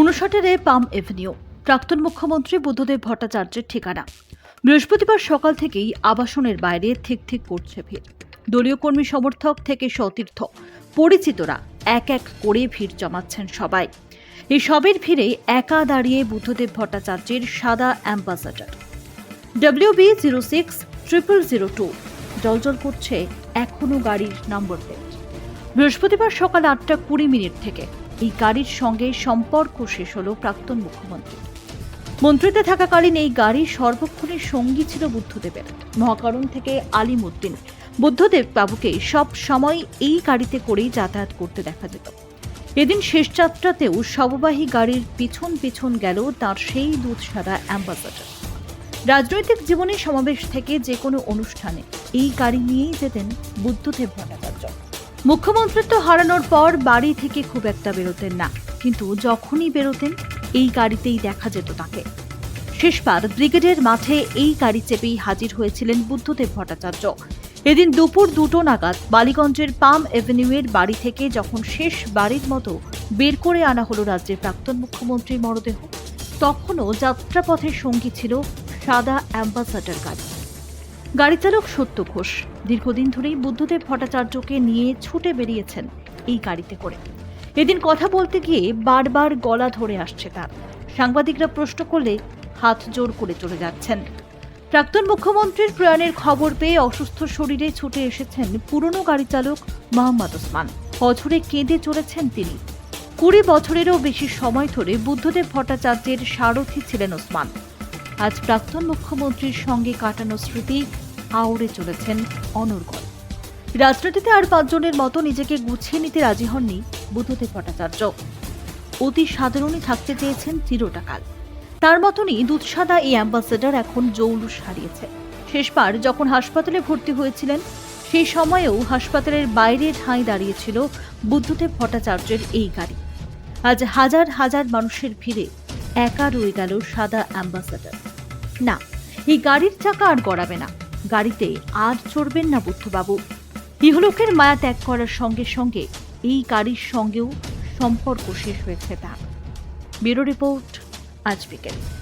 উনষাটের এ পাম Avenue, প্রাক্তন মুখ্যমন্ত্রী বুদ্ধদেব ভট্টাচার্যের ঠিকানা। বৃহস্পতিবার সকাল থেকেই আবাসনের বাইরে ঠিক ঠিক করছে ভিড়। দলীয় কর্মী সমর্থক থেকে সতীর্থ, পরিচিতরা এক এক করে ভিড় জমাচ্ছেন সবাই। এই সবের ভিড়ে একা দাঁড়িয়ে বুদ্ধদেব ভট্টাচার্যের সাদা ambassador. W B zero six triple zero two, জলজল করছে এখনও গাড়ির নম্বর প্লেট। বৃহস্পতিবার সকাল আটটা কুড়ি মিনিট থেকে এই গাড়ির সঙ্গে সম্পর্ক শেষ হল প্রাক্তন মুখ্যমন্ত্রী মন্ত্রীতে থাকাকালীন এই গাড়ির সর্বক্ষণের সঙ্গী ছিল বুদ্ধদেবের। মহাকরণ থেকে আলিমুদ্দিন বুদ্ধদেব বাবুকে সব সময় এই গাড়িতে করেই যাতায়াত করতে দেখা যেত। এদিন শেষ যাত্রাতেও শববাহী গাড়ির পিছন পিছন গেল তার সেই দুধসারা অ্যাম্বাসাডার। রাজনৈতিক জীবনে সমাবেশ থেকে যে কোনো অনুষ্ঠানে এই গাড়ি নিয়েই যেতেন বুদ্ধদেব ভট্টাচার্য। মুখ্যমন্ত্রিত্ব হারানোর পর বাড়ি থেকে খুব একটা বেরোতেন না। কিন্তু যখনই বেরোতেন, এই গাড়িতেই দেখা যেত তাকে। শেষবার ব্রিগেডের মাঠে এই গাড়ি চেপেই হাজির হয়েছিলেন বুদ্ধদেব ভট্টাচার্য। এদিন দুপুর দুটো নাগাদ বালিগঞ্জের পাম এভিনিউয়ের বাড়ি থেকে যখন শেষ বাড়ির মতো বের করে আনা হলো রাজ্যের প্রাক্তন মুখ্যমন্ত্রীর মরদেহ, তখনও যাত্রাপথের সঙ্গী ছিল সাদা অ্যাম্বাসাডার গাড়ি। গাড়ি চালক সত্য ঘোষ। দীর্ঘদিন ধরেই বুদ্ধদেব ভট্টাচার্যকে নিয়ে ছুটে বেরিয়েছেন এই গাড়িতে করে। এদিন কথা বলতে গিয়ে বারবার গলা ধরে আসছে তার। সাংবাদিকরা প্রশ্ন করলে হাত জোর করে চলে যাচ্ছেন। প্রাক্তন মুখ্যমন্ত্রীর প্রয়াণের খবর পেয়ে অসুস্থ শরীরে ছুটে এসেছেন পুরনো গাড়ি চালক মোহাম্মদ ওসমান। অঝরে কেঁদে চলেছেন তিনি। কুড়ি বছরেরও বেশি সময় ধরে বুদ্ধদেব ভট্টাচার্যের সারথি ছিলেন ওসমান। আজ প্রাক্তন মুখ্যমন্ত্রীর সঙ্গে কাটানো স্মৃতি আউড়ে চলেছেন অনর্গল। রাজনীতিতে আর পাঁচজনের মতো নিজেকে গুছিয়ে নিতে রাজি হননি বুদ্ধদেব ভট্টাচার্য। অতি সাধারণই থাকতে চেয়েছেন চিরটাকাল। তার মতনই দুধসাদা এই অ্যাম্বাসেডার এখন জৌলুস হারিয়েছে। শেষবার যখন হাসপাতালে ভর্তি হয়েছিলেন, সেই সময়েও হাসপাতালের বাইরে ঠাঁই দাঁড়িয়েছিল বুদ্ধদেব ভট্টাচার্যের এই গাড়ি। আজ হাজার হাজার মানুষের ভিড়ে একা রয়ে গেল সাদা অ্যাম্বাসাডার। না। এই গাড়ির চাকা আর গড়াবে না। গাড়িতে আর চড়বেন না বুদ্ধবাবু। ইহলোকের মায়া ত্যাগ করার সঙ্গে সঙ্গে এই গাড়ির সঙ্গেও সম্পর্ক শেষ হয়েছে তার। ব্যুরো রিপোর্ট, আজ বিকেল।